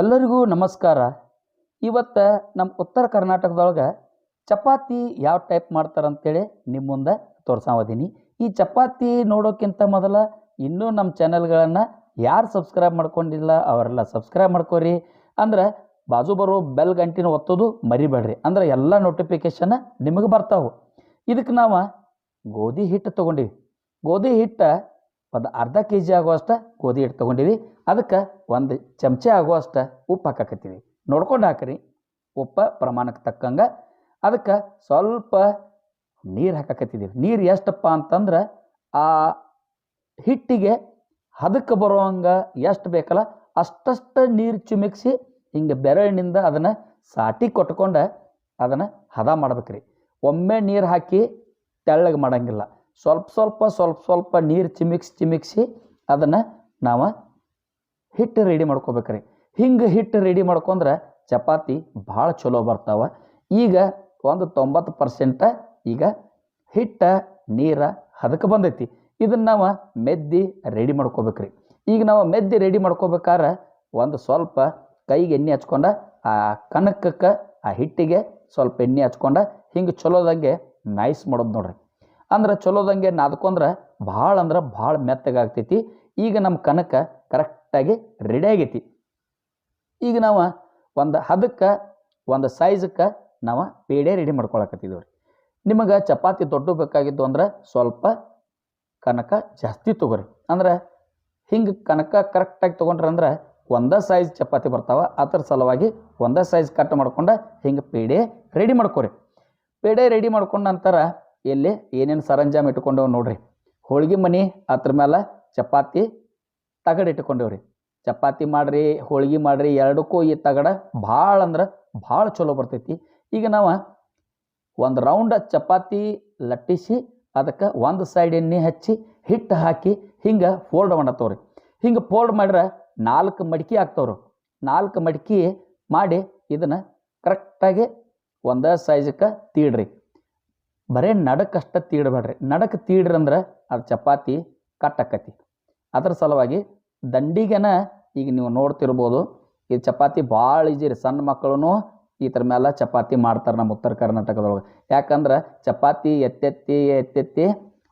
ಎಲ್ಲರಿಗೂ ನಮಸ್ಕಾರ. ಇವತ್ತು ನಮ್ಮ ಉತ್ತರ ಕರ್ನಾಟಕದೊಳಗೆ ಚಪಾತಿ ಯಾವ ಟೈಪ್ ಮಾಡ್ತಾರೆ ಅಂತೇಳಿ ನಿಮ್ಮ ಮುಂದೆ ತೋರ್ಸಾವದೀನಿ ಈ ಚಪಾತಿ ನೋಡೋಕ್ಕಿಂತ ಮೊದಲ ಇನ್ನೂ ನಮ್ಮ ಚಾನೆಲ್ಗಳನ್ನು ಯಾರು ಸಬ್ಸ್ಕ್ರೈಬ್ ಮಾಡ್ಕೊಂಡಿಲ್ಲ ಅವರೆಲ್ಲ ಸಬ್ಸ್ಕ್ರೈಬ್ ಮಾಡ್ಕೋರಿ. ಅಂದ್ರೆ ಬಾಜು ಬರೋ ಬೆಲ್ ಗಂಟಿನ ಒತ್ತೋದು ಮರಿಬೇಡ್ರಿ. ಅಂದ್ರೆ ಎಲ್ಲ ನೋಟಿಫಿಕೇಶನ್ ನಿಮಗೆ ಬರ್ತಾವೆ. ಇದಕ್ಕೆ ನಾವು ಗೋಧಿ ಹಿಟ್ಟು ತೊಗೊಂಡಿವಿ. ಗೋಧಿ ಹಿಟ್ಟು ಒಂದು ಅರ್ಧ ಕೆ ಜಿ ಆಗುವಷ್ಟು ಗೋಧಿ ಹಿಟ್ಟು ತೊಗೊಂಡಿವಿ. ಅದಕ್ಕೆ ಒಂದು ಚಮಚೆ ಆಗುವಷ್ಟು ಉಪ್ಪು ಹಾಕಕತ್ತೀವಿ. ನೋಡ್ಕೊಂಡು ಹಾಕ್ರಿ, ಉಪ್ಪು ಪ್ರಮಾಣಕ್ಕೆ ತಕ್ಕಂಗೆ. ಅದಕ್ಕೆ ಸ್ವಲ್ಪ ನೀರು ಹಾಕಾಕತ್ತಿದ್ದೀವಿ ನೀರು ಎಷ್ಟಪ್ಪ ಅಂತಂದ್ರೆ ಆ ಹಿಟ್ಟಿಗೆ ಹದಕ್ಕೆ ಬರೋವಂಗೆ ಎಷ್ಟು ಬೇಕಲ್ಲ ಅಷ್ಟಷ್ಟು ನೀರು ಚುಮಿಕ್ಸಿ ಹಿಂಗೆ ಬೆರಳಿನಿಂದ ಅದನ್ನು ಸಾಟಿ ಕೊಟ್ಕೊಂಡು ಅದನ್ನು ಹದ ಮಾಡ್ಬೇಕ್ರಿ. ಒಮ್ಮೆ ನೀರು ಹಾಕಿ ತೆಳ್ಳಗೆ ಮಾಡಂಗಿಲ್ಲ. ಸ್ವಲ್ಪ ಸ್ವಲ್ಪ ಸ್ವಲ್ಪ ಸ್ವಲ್ಪ ನೀರು ಚಿಮಿಕ್ಸಿ ಚಿಮಿಕ್ಸಿ ಅದನ್ನು ನಾವು ಹಿಟ್ಟು ರೆಡಿ ಮಾಡ್ಕೋಬೇಕ್ರಿ. ಹಿಂಗೆ ಹಿಟ್ಟು ರೆಡಿ ಮಾಡ್ಕೊಂಡ್ರೆ ಚಪಾತಿ ಭಾಳ ಚಲೋ ಬರ್ತಾವೆ. ಈಗ ಒಂದು ತೊಂಬತ್ತು ಪರ್ಸೆಂಟ ಈಗ ಹಿಟ್ಟ, ನೀರ ಹದಕ್ಕೆ ಬಂದೈತಿ. ಇದನ್ನು ನಾವು ಮೆದ್ದಿ ರೆಡಿ ಮಾಡ್ಕೋಬೇಕ್ರಿ. ಈಗ ನಾವು ಮೆದ್ದಿ ರೆಡಿ ಮಾಡ್ಕೋಬೇಕಾದ್ರೆ ಒಂದು ಸ್ವಲ್ಪ ಕೈಗೆ ಎಣ್ಣೆ ಹಚ್ಕೊಂಡ ಆ ಕನಕಕ್ಕೆ ಆ ಹಿಟ್ಟಿಗೆ ಸ್ವಲ್ಪ ಎಣ್ಣೆ ಹಚ್ಕೊಂಡ ಹಿಂಗೆ ಚಲೋದಂಗೆ ನೈಸ್ ಮಾಡೋದು ನೋಡ್ರಿ. ಅಂದ್ರೆ ಚಲೋದಂಗೆ ನಾದ್ಕೊಂಡ್ರೆ ಭಾಳ ಅಂದ್ರೆ ಭಾಳ ಮೆತ್ತಗಾಗ್ತೈತಿ ಈಗ ನಮ್ಮ ಕನಕ ಕರೆಕ್ಟಾಗಿ ರೆಡಿ ಆಗೈತಿ. ಈಗ ನಾವು ಒಂದು ಹದಕ್ಕೆ, ಒಂದು ಸೈಜಕ್ಕೆ ನಾವು ಪೇಡೆ ರೆಡಿ ಮಾಡ್ಕೊಳಕತ್ತಿದ್ದೀವಿ ರೀ ನಿಮಗೆ ಚಪಾತಿ ದೊಡ್ಡ ಬೇಕಾಗಿದ್ದು ಅಂದ್ರೆ ಸ್ವಲ್ಪ ಕನಕ ಜಾಸ್ತಿ ತೊಗೊರಿ. ಅಂದ್ರೆ ಹಿಂಗೆ ಕನಕ ಕರೆಕ್ಟಾಗಿ ತೊಗೊಂಡ್ರೆ ಅಂದ್ರೆ ಒಂದೇ ಸೈಜ್ ಚಪಾತಿ ಬರ್ತಾವೆ. ಅದ್ರ ಸಲುವಾಗಿ ಒಂದೇ ಸೈಜ್ ಕಟ್ ಮಾಡ್ಕೊಂಡು ಹಿಂಗೆ ಪೇಡೆ ರೆಡಿ ಮಾಡ್ಕೊರಿ. ಪೇಡೆ ರೆಡಿ ಮಾಡ್ಕೊಂಡ ನಂತರ ಎಲ್ಲಿ ಏನೇನು ಸರಂಜಾಮ್ ಇಟ್ಕೊಂಡೇವು ನೋಡ್ರಿ. ಹೋಳ್ಗೆ ಮನೆ ಅದ್ರ ಮೇಲೆ ಚಪಾತಿ ತಗಡು ಇಟ್ಕೊಂಡೇವ್ರಿ. ಚಪಾತಿ ಮಾಡ್ರಿ, ಹೋಳ್ಗೆ ಮಾಡ್ರಿ ಎರಡಕ್ಕೂ ಈ ತಗಡ ಭಾಳ ಅಂದ್ರೆ ಭಾಳ ಚಲೋ ಬರ್ತೈತಿ. ಈಗ ನಾವು ಒಂದು ರೌಂಡ್ ಚಪಾತಿ ಲಟ್ಟಿಸಿ ಅದಕ್ಕೆ ಒಂದು ಸೈಡ್ ಎಣ್ಣೆ ಹಚ್ಚಿ ಹಿಟ್ಟು ಹಾಕಿ ಹಿಂಗೆ ಫೋಲ್ಡ್ ಮಾಡತ್ತವ್ರಿ. ಹಿಂಗೆ ಫೋಲ್ಡ್ ಮಾಡ್ರೆ ನಾಲ್ಕು ಮಡಿಕೆ ಹಾಕ್ತವ್ರು ನಾಲ್ಕು ಮಡಿಕೆ ಮಾಡಿ ಇದನ್ನು ಕರೆಕ್ಟಾಗಿ ಒಂದೇ ಸೈಜಕ್ಕೆ ತೀಡ್ರಿ. ಬರೇ ನಡಕಷ್ಟ ತೀಡಬೇಡ್ರಿ. ನಡಕ್ಕೆ ತೀಡ್ರಂದ್ರೆ ಅದು ಚಪಾತಿ ಕಟ್ಟಕ್ಕತಿ ಅದ್ರ ಸಲುವಾಗಿ ದಂಡಿಗೆನ ಈಗ ನೀವು ನೋಡ್ತಿರ್ಬೋದು, ಈ ಚಪಾತಿ ಭಾಳ ಈಜಿ ರೀ. ಸಣ್ಣ ಮಕ್ಕಳು ಈ ಥರ ಮೇಲೆ ಚಪಾತಿ ಮಾಡ್ತಾರೆ ನಮ್ಮ ಉತ್ತರ ಕರ್ನಾಟಕದೊಳಗೆ. ಯಾಕಂದ್ರೆ ಚಪಾತಿ ಎತ್ತೆತ್ತಿ ಎತ್ತೆತ್ತಿ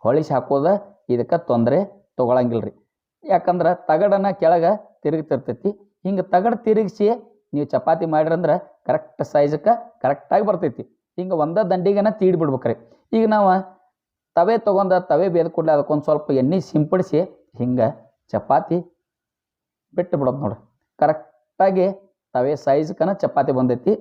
ಹೊಳಿಸಿ ಹಾಕೋದು ಇದಕ್ಕೆ ತೊಂದರೆ ತೊಗೊಳಂಗಿಲ್ಲ ರೀ ಯಾಕಂದ್ರೆ ತಗಡನ್ನು ಕೆಳಗೆ ತಿರುಗ್ತಿರ್ತೈತಿ. ಹಿಂಗೆ ತಗಡು ತಿರುಗಿಸಿ ನೀವು ಚಪಾತಿ ಮಾಡಿರಂದ್ರೆ ಕರೆಕ್ಟ್ ಸೈಜಕ್ಕೆ ಕರೆಕ್ಟಾಗಿ ಬರ್ತೈತಿ. ಹಿಂಗೆ ಒಂದೇ ದಂಡಿಗೆನ ತೀಡಿ ಬಿಡ್ಬೇಕ್ರಿ. ಈಗ ನಾವು ತವೆ ತೊಗೊಂಡ ತವೆ ಬೇದ ಕೂಡಲೇ ಅದಕ್ಕೊಂದು ಸ್ವಲ್ಪ ಎಣ್ಣೆ ಸಿಂಪಡಿಸಿ ಹಿಂಗೆ ಚಪಾತಿ ಬಿಟ್ಟು ಬಿಡೋದು ನೋಡ್ರಿ. ಕರೆಕ್ಟಾಗಿ ತವೆ ಸೈಜ್ಕನ ಚಪಾತಿ ಬಂದೈತಿ.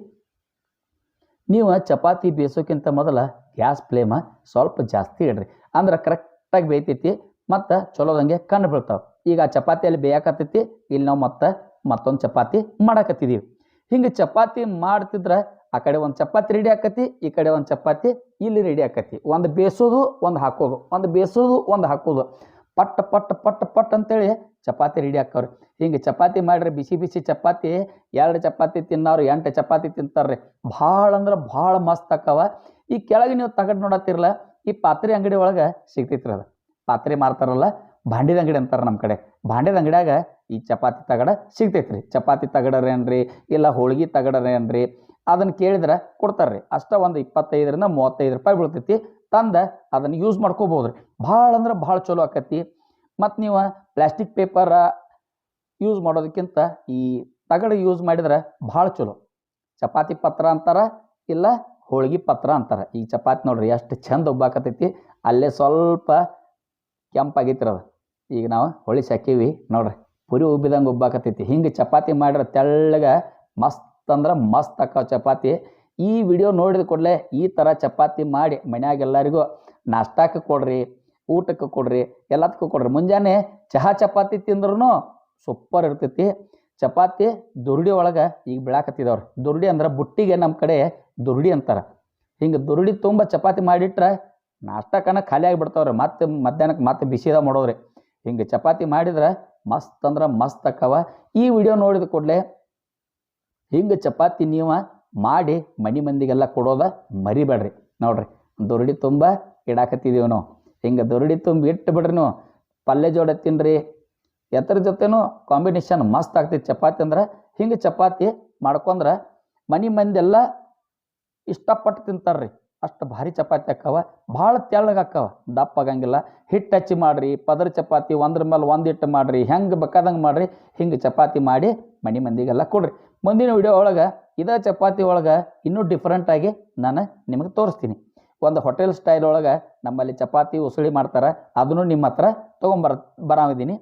ನೀವು ಚಪಾತಿ ಬೇಯಿಸೋಕ್ಕಿಂತ ಮೊದಲ ಗ್ಯಾಸ್ ಫ್ಲೇಮ ಸ್ವಲ್ಪ ಜಾಸ್ತಿ ಇಡ್ರಿ. ಅಂದ್ರೆ ಕರೆಕ್ಟಾಗಿ ಬೇಯ್ತೈತಿ ಮತ್ತು ಚಲೋದಂಗೆ ಕಣ್ಣು ಬೀಳ್ತಾವೆ. ಈಗ ಆ ಚಪಾತಿಯಲ್ಲಿ ಬೇಯಕತ್ತೈತಿ, ಇಲ್ಲಿ ನಾವು ಮತ್ತೆ ಮತ್ತೊಂದು ಚಪಾತಿ ಮಾಡಕತ್ತಿದ್ದೀವಿ ಹಿಂಗೆ ಚಪಾತಿ ಮಾಡ್ತಿದ್ರೆ ಆ ಕಡೆ ಒಂದು ಚಪಾತಿ ರೆಡಿ ಆಕತಿ, ಈ ಕಡೆ ಒಂದು ಚಪಾತಿ ಇಲ್ಲಿ ರೆಡಿ ಆಕತಿ. ಒಂದು ಬೇಯಿಸೋದು ಒಂದು ಹಾಕೋದು. ಒಂದು ಬೇಯಿಸೋದು ಒಂದು ಹಾಕೋದು. ಪಟ್ ಪಟ್ ಪಟ್ ಪಟ್ ಅಂತೇಳಿ ಚಪಾತಿ ರೆಡಿ ಹಾಕವ್ರಿ. ಹಿಂಗೆ ಚಪಾತಿ ಮಾಡಿರಿ ಬಿಸಿ ಬಿಸಿ ಚಪಾತಿ, ಎರಡು ಚಪಾತಿ ತಿನ್ನೋರು ಎಂಟು ಚಪಾತಿ ತಿಂತಾರ್ರಿ. ಭಾಳ ಅಂದ್ರೆ ಭಾಳ ಮಸ್ತ್ ಆಕವ. ಈ ಕೆಳಗೆ ನೀವು ತಗಡ್ ನೋಡತ್ತಿರಲ್ಲ, ಈ ಪಾತ್ರೆ ಅಂಗಡಿ ಒಳಗೆ ಸಿಗ್ತೈತ್ರಿ ಅದು. ಪಾತ್ರೆ ಮಾರ್ತಾರಲ್ಲ, ಭಾಂಡಿದ ಅಂಗಡಿ ಅಂತಾರೆ ನಮ್ಮ ಕಡೆ. ಭಾಂಡಿದ ಅಂಗಡಿಯಾಗ ಈ ಚಪಾತಿ ತಗಡ ಸಿಗ್ತೈತ್ರಿ. ಚಪಾತಿ ತಗಡರೇನ್ರಿ, ಇಲ್ಲ ಹೋಳ್ಗೆ ತಗಡರೇನ್ರಿ ಅದನ್ನು ಕೇಳಿದ್ರೆ ಕೊಡ್ತಾರೆ ರೀ ಅಷ್ಟ ಒಂದು ಇಪ್ಪತ್ತೈದರಿಂದ ಮೂವತ್ತೈದು ರೂಪಾಯಿ ಬೀಳ್ತೈತಿ. ತಂದ ಅದನ್ನು ಯೂಸ್ ಮಾಡ್ಕೋಬೋದು ರೀ ಭಾಳ ಅಂದ್ರೆ ಭಾಳ ಚಲೋ ಆಕತಿ. ಮತ್ತು ನೀವು ಪ್ಲಾಸ್ಟಿಕ್ ಪೇಪರ ಯೂಸ್ ಮಾಡೋದಕ್ಕಿಂತ ಈ ತಗಡು ಯೂಸ್ ಮಾಡಿದ್ರೆ ಭಾಳ ಚಲೋ. ಚಪಾತಿ ಪತ್ರ ಅಂತಾರೆ ಇಲ್ಲ ಹೋಳಿಗೆ ಪತ್ರ ಅಂತಾರೆ. ಈ ಚಪಾತಿ ನೋಡ್ರಿ ಎಷ್ಟು ಚಂದ ಒಬ್ಬಾಕತೈತಿ ಅಲ್ಲೇ ಸ್ವಲ್ಪ ಕೆಂಪಾಗೈತಿರ ಅದು. ಈಗ ನಾವು ಹೊಳಿಸಿ ಹಾಕೀವಿ ನೋಡ್ರಿ. ಪುರಿ ಉಬ್ಬಿದಂಗೆ ಒಬ್ಬಾಕತೈತಿ ಹಿಂಗೆ ಚಪಾತಿ ಮಾಡಿದ್ರೆ ತೆಳ್ಳಗೆ ಮಸ್ತ್ ಅಂದ್ರೆ ಮಸ್ತ್ ಅಕ್ಕ ಚಪಾತಿ. ಈ ವಿಡಿಯೋ ನೋಡಿದ ಕೂಡಲೇ ಈ ಥರ ಚಪಾತಿ ಮಾಡಿ ಮನೆಯಾಗೆಲ್ಲರಿಗೂ ನಾಷ್ಟಾಕ್ಕೆ ಕೊಡ್ರಿ ಊಟಕ್ಕೆ ಕೊಡ್ರಿ, ಎಲ್ಲದಕ್ಕೂ ಕೊಡ್ರಿ. ಮುಂಜಾನೆ ಚಹಾ ಚಪಾತಿ ತಿಂದ್ರೂ ಸೂಪರ್ ಇರ್ತೈತಿ. ಚಪಾತಿ ದುರುಡಿ ಒಳಗೆ ಈಗ ಬೆಳಕತ್ತಿದವ್ರಿ. ದುರುಡಿ ಅಂದ್ರೆ ಬುಟ್ಟಿಗೆ ನಮ್ಮ ಕಡೆ ದುರುಡಿ ಅಂತಾರೆ. ಹಿಂಗೆ ದುರುಡಿ ತುಂಬ ಚಪಾತಿ ಮಾಡಿಟ್ರೆ ನಾಷ್ಟಕ್ಕನ ಖಾಲಿ ಆಗಿಬಿಡ್ತಾವ್ರಿ. ಮತ್ತೆ ಮಧ್ಯಾಹ್ನಕ್ಕೆ ಮತ್ತೆ ಬಿಸಿದ ಮಾಡೋದ್ರಿ ಹಿಂಗೆ ಚಪಾತಿ ಮಾಡಿದ್ರೆ ಮಸ್ತ್ ಅಂದ್ರೆ ಮಸ್ತ್ ಅಕ್ಕವ ಈ ವಿಡಿಯೋ ನೋಡಿದ ಕೂಡಲೇ ಹಿಂಗೆ ಚಪಾತಿ ನೀವು ಮಾಡಿ ಮನೆ ಮಂದಿಗೆಲ್ಲ ಕೊಡೋದ ಮರಿಬೇಡ್ರಿ. ನೋಡ್ರಿ, ದುರುಡಿ ತುಂಬ ಇಡಾಕತ್ತಿದ್ದೀವಿ ನಾವು. ಹಿಂಗೆ ದುರುಡಿ ತುಂಬ ಇಟ್ಟು ಬಿಡ್ರಿ ನೀವು. ಪಲ್ಯ ಜೋಡ ತಿನ್ರಿ. ಎತ್ತರ ಜೊತೆನೂ ಕಾಂಬಿನೇಷನ್ ಮಸ್ತ್ ಆಗ್ತೈತಿ ಚಪಾತಿ ಅಂದ್ರೆ. ಹಿಂಗೆ ಚಪಾತಿ ಮಾಡ್ಕೊಂಡ್ರೆ ಮನೆ ಮಂದೆಲ್ಲ ಇಷ್ಟಪಟ್ಟು ತಿಂತಾರ್ರಿ. ಅಷ್ಟು ಭಾರಿ ಚಪಾತಿ ಹಾಕವ, ಭಾಳ ತೆಳ್ಳಗೆ ಹಾಕವ. ದಪ್ಪ ಆಗಂಗಿಲ್ಲ. ಹಿಟ್ಟು ಹಚ್ಚಿ ಮಾಡಿರಿ, ಪದರ ಚಪಾತಿ ಒಂದ್ರ ಮೇಲೆ ಒಂದು ಹಿಟ್ಟು ಮಾಡಿರಿ, ಹೆಂಗೆ ಬೇಕಾದಂಗೆ ಮಾಡಿರಿ, ಹಿಂಗೆ ಚಪಾತಿ ಮಾಡಿ ಮನೆ ಮಂದಿಗೆಲ್ಲ ಕೊಡ್ರಿ. ಮುಂದಿನ ವಿಡಿಯೋ ಒಳಗೆ ಇದೇ ಚಪಾತಿ ಒಳಗೆ ಇನ್ನೂ ಡಿಫ್ರೆಂಟಾಗಿ ನಾನು ನಿಮಗೆ ತೋರಿಸ್ತೀನಿ. ಒಂದು ಹೋಟೆಲ್ ಸ್ಟೈಲ್ ಒಳಗೆ ನಮ್ಮಲ್ಲಿ ಚಪಾತಿ ಉಸುಳಿ ಮಾಡ್ತಾರೆ, ಅದನ್ನು ನಿಮ್ಮ ಹತ್ರ ತೊಗೊಂಬರ ಬರಾವಿದ್ದೀನಿ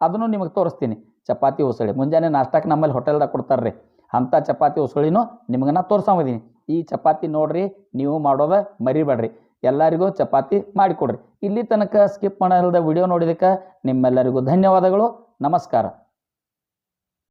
ಅದನ್ನು ನಿಮಗೆ ತೋರಿಸ್ತೀನಿ. ಚಪಾತಿ ಉಸುಳಿ. ಮುಂಜಾನೆ ನಾಷ್ಟಕ್ಕೆ ನಮ್ಮಲ್ಲಿ ಹೋಟೆಲ್ದಾಗ ಕೊಡ್ತಾರೆ ರೀ ಅಂಥ ಚಪಾತಿ ಉಸುಳಿನೂ ನಿಮಗೆ ನಾ ತೋರ್ಸಂಬಿದ್ದೀನಿ ಈ ಚಪಾತಿ ನೋಡ್ರಿ, ನೀವು ಮಾಡೋದ ಮರಿಬೇಡ್ರಿ. ಎಲ್ಲರಿಗೂ ಚಪಾತಿ ಮಾಡಿಕೊಡ್ರಿ. ಇಲ್ಲಿ ತನಕ ಸ್ಕಿಪ್ ಮಾಡಲ್ದ ವಿಡಿಯೋ ನೋಡಿದಕ್ಕೆ ನಿಮ್ಮೆಲ್ಲರಿಗೂ ಧನ್ಯವಾದಗಳು. ನಮಸ್ಕಾರ.